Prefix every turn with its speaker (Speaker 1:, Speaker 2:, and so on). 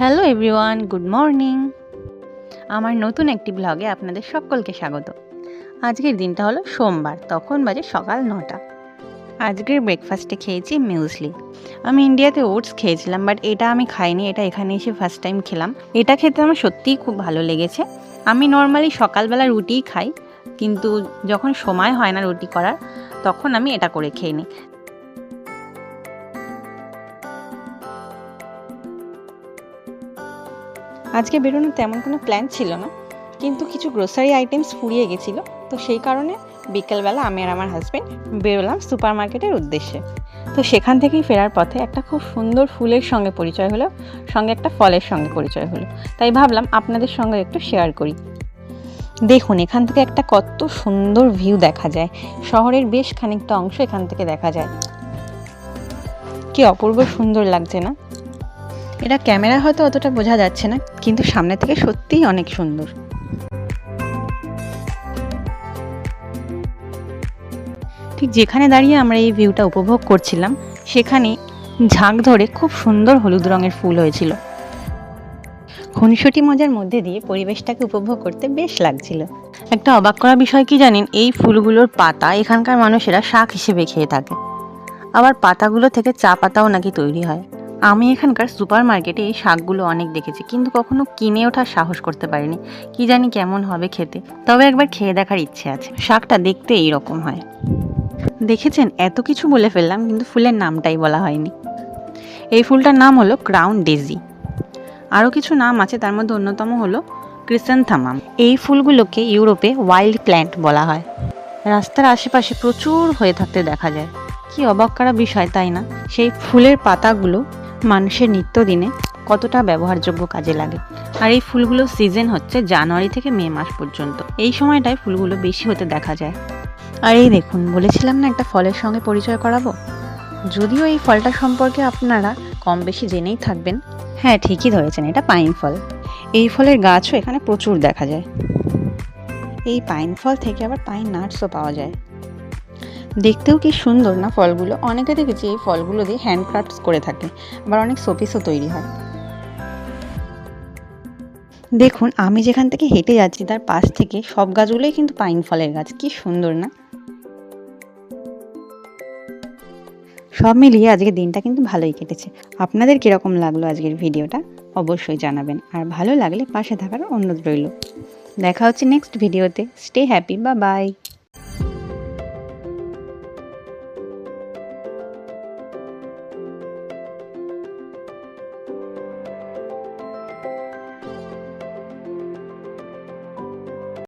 Speaker 1: Hello everyone, good morning. আমার নতুন একটি ব্লগে আপনাদের সকলকে স্বাগত। আজকের দিনটা হলো সোমবার, তখন বাজে সকাল নটা। আজকের ব্রেকফাস্টে খেয়েছি মিউজলি আমি ইন্ডিয়াতে ওটস খেয়েছিলাম বাট এটা আমি খাইনি, এটা এখানে এসে ফার্স্ট টাইম খেলাম। এটা খেতে আমার সত্যিই খুব ভালো লেগেছে। আমি নর্মালি সকালবেলা রুটিই খাই, কিন্তু যখন সময় হয় না রুটি করার, তখন আমি এটা করে খেয়ে নিই। আজকে বেরোনোর তেমন কোনো প্ল্যান ছিল না, কিন্তু কিছু গ্রোসারি আইটেমস ফুরিয়ে গেছিল, তো সেই কারণে বিকেলবেলা আমি আর আমার হাজব্যান্ড বেরোলাম সুপার মার্কেটের উদ্দেশ্যে। তো সেখান থেকেই ফেরার পথে একটা খুব সুন্দর ফুলের সঙ্গে পরিচয় হলো, সঙ্গে একটা ফলের সঙ্গে পরিচয় হলো। তাই ভাবলাম আপনাদের সঙ্গে একটু শেয়ার করি। দেখুন, এখান থেকে একটা কত সুন্দর ভিউ দেখা যায়। শহরের বেশ খানিকটা অংশ এখান থেকে দেখা যায়। কি অপূর্ব সুন্দর লাগছে না? এটা ক্যামেরা হয়তো অতটা বোঝা যাচ্ছে না, কিন্তু সামনে থেকে সত্যিই অনেক সুন্দর। ঠিক যেখানে দাঁড়িয়ে আমরা এই ভিউটা উপভোগ করছিলাম, সেখানে ঝাঁক ধরে খুব সুন্দর হলুদ রঙের ফুল হয়েছিল। খুনসুটি মজার মধ্যে দিয়ে পরিবেশটাকে উপভোগ করতে বেশ লাগছিল। একটা অবাক করা বিষয় কি জানেন, এই ফুলগুলোর পাতা এখানকার মানুষেরা শাক হিসেবে খেয়ে থাকে। আবার পাতাগুলো থেকে চা পাতাও নাকি তৈরি হয়। আমি এখানকার সুপার মার্কেটে এই শাকগুলো অনেক দেখেছি, কিন্তু কখনো কিনে ওঠার সাহস করতে পারিনি। কি জানি কেমন হবে খেতে, তবে একবার খেয়ে দেখার ইচ্ছে আছে। শাকটা দেখতে এই রকম হয়। দেখেছেন? এত কিছু বলে ফেললাম, কিন্তু ফুলের নামটাই বলা হয়নি। এই ফুলটার নাম হলো ক্রাউন ডেজি। আরও কিছু নাম আছে, তার মধ্যে অন্যতম হলো ক্রিসেন্থামাম। এই ফুলগুলোকে ইউরোপে ওয়াইল্ড প্ল্যান্ট বলা হয়। রাস্তার আশেপাশে প্রচুর হয়ে থাকতে দেখা যায়। কি অবাক করা বিষয়, তাই না? সেই ফুলের পাতাগুলো মানুষের নিত্যদিনে কতটা ব্যবহারযোগ্য কাজে লাগে? আর এই ফুলগুলো সিজন হচ্ছে জানুয়ারি থেকে মে মাস পর্যন্ত। এই সময়টায় ফুলগুলো বেশি হতে দেখা যায়। আর এই দেখুন, বলেছিলাম না একটা ফলের সঙ্গে পরিচয় করাবো? যদিও এই ফলটা সম্পর্কে আপনারা কম বেশি জেনেই থাকবেন। হ্যাঁ ঠিকই ধরেছেন, এটা পাইন ফল। এই ফলের গাছও এখানে প্রচুর দেখা যায়। এই পাইন ফল থেকে আবার পাইন নাটসও পাওয়া যায়। দেখতেও কি সুন্দর না ফলগুলো? অনেকে দেখেছি এই ফলগুলো দিয়ে হ্যান্ডক্রাফটস করে থাকে, আবার অনেক শোপিসও তৈরি হয়। দেখুন, আমি যেখান থেকে হেঁটে যাচ্ছি, তার পাশ থেকে সব গাছগুলোই কিন্তু পাইন ফলের গাছ, কি সুন্দর না? সব মিলিয়ে আজকের দিনটা কিন্তু ভালোই কেটেছে। আপনাদের কীরকম লাগল আজকের ভিডিওটা? অবশ্যই জানাবেন। আর ভালো লাগলে পাশে থাকার অনুরোধ রইল। দেখা হচ্ছে নেক্সট ভিডিওতে। স্টে হ্যাপি বা বাই